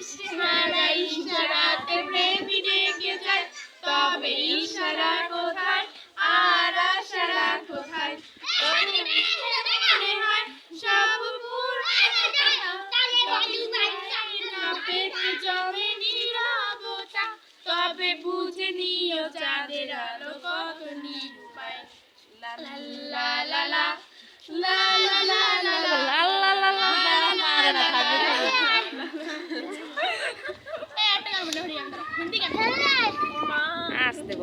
ইশারা ইশারাতে প্রেমী ডেকে যায়, তবে ইশারা কোথায়? আর আশারা কোথায়? সব পেতে জমে নীরবতা, তবে বুঝে নিও চাঁদের আলো কত নিরূপায়। লা লা লা লা লা লা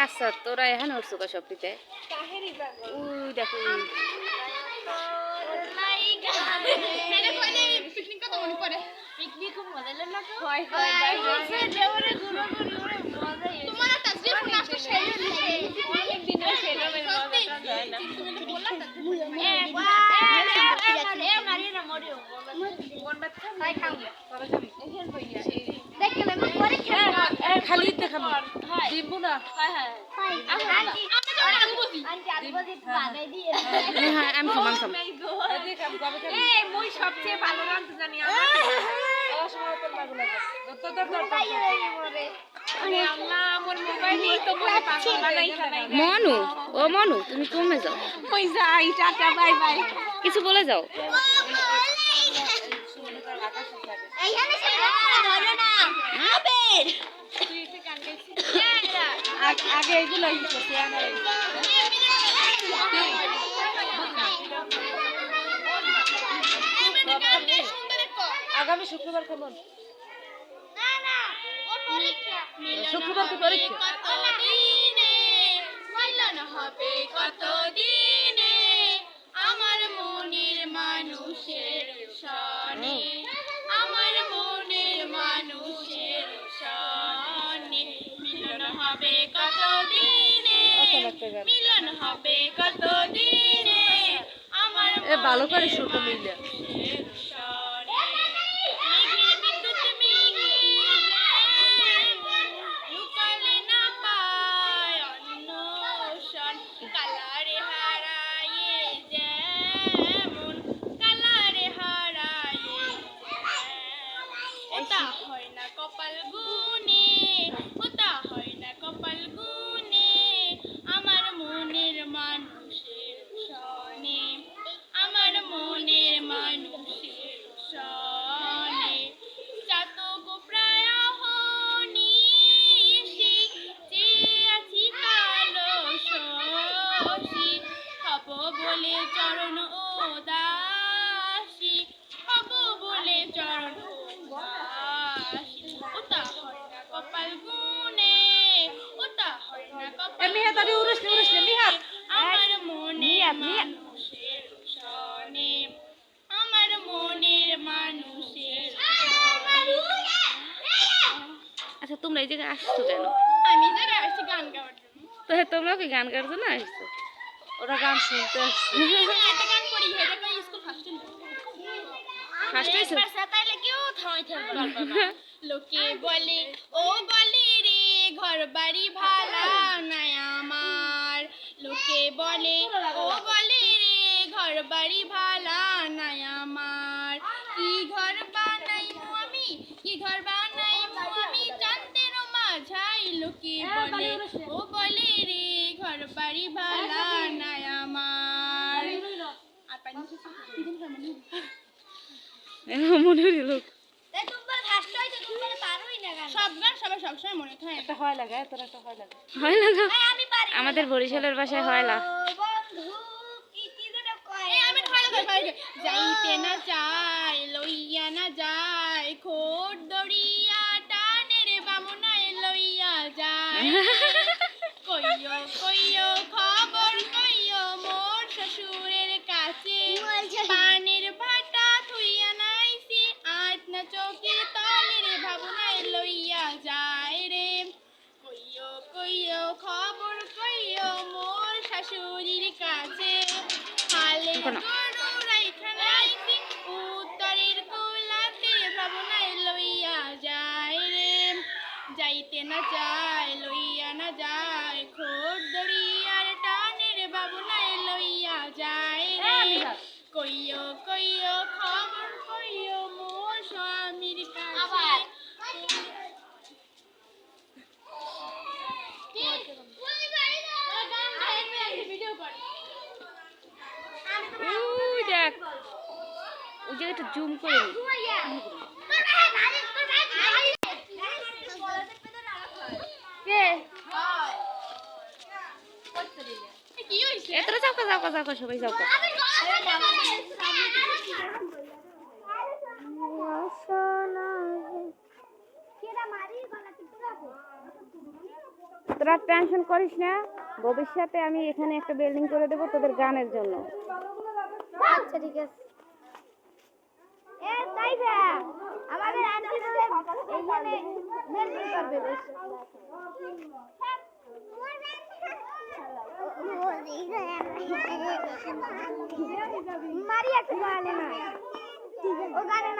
আচ্ছা তোরা এখন উঠছো গা সবটিতে উই খালি দেখাবো। দিব না। হ্যাঁ। মনু ও মনু তুমি কমে যাও। ওই যাই টাটা বাই বাই। কিছু বলে যাও। আগে এগুলো আগামী শুক্রবার কেমন? শুক্রবার কি পরীক্ষা। মিলন হবে কতদিনে আমার এ ভালো করে মনের মিলে। চরণ ও দাসী হব বলে চরণ ও দাসী ওটা হয় না কপাল গুনে ওটা হয় না কপাল মিহা তারি উরুস উরুস নি মিহা আমার মনে মানুষের সনে আমার মনের মানুষের আচ্ছা তোমরা এই জায়গায় আসছো কেন? আমি যারা আসছি গান গাওয়ার জন্য। তো তোমরা কি গান গাইছো না আসছো? ওরা গান শুনতে আসছে। স্কুল ফার্স্ট ফার্স্ট তাইলে কেউ লোকে বলে ও বলে রে ঘর বাড়ি ভাড়া নাই আমার। লোকে বলে ও বলে রে ঘর বাড়ি ভাড়া নাই আমার। কি ঘর বানাইমু আমি? কি ঘর বানাইমু আমি চান্দের মাঝাই লোকে বলে ও বলে রে ঘর বাড়ি ভাড়া হ্যাঁ, মনে হইল আমাদের বরিশালের বাসায় হয়লা যাইতে না চাই লইয়া না যাই খোর দড়িয়া টানে রে বামনায় লইয়া যায়। কইয় কইয় রে। যাইতে না যায় লইয়া না যায় খোট দড়িয়ার টানের বাবুনায় লইয়া যায় রে। কইও কইও খবর কইও মোর স্বামীর কাছে ভিডিও কর ওই দেখ ওই জায়গাটা জুম করে তোরা টেনশন করিস না, ভবিষ্যতে আমি এখানে একটা বিল্ডিং করে দেবো তোদের গানের জন্য। আচ্ছা ঠিক আছে এ তাই না আমাদের আন্টিদের এইখানে মেনটেন করবে বেশ মারি একটা গানে না ও গানে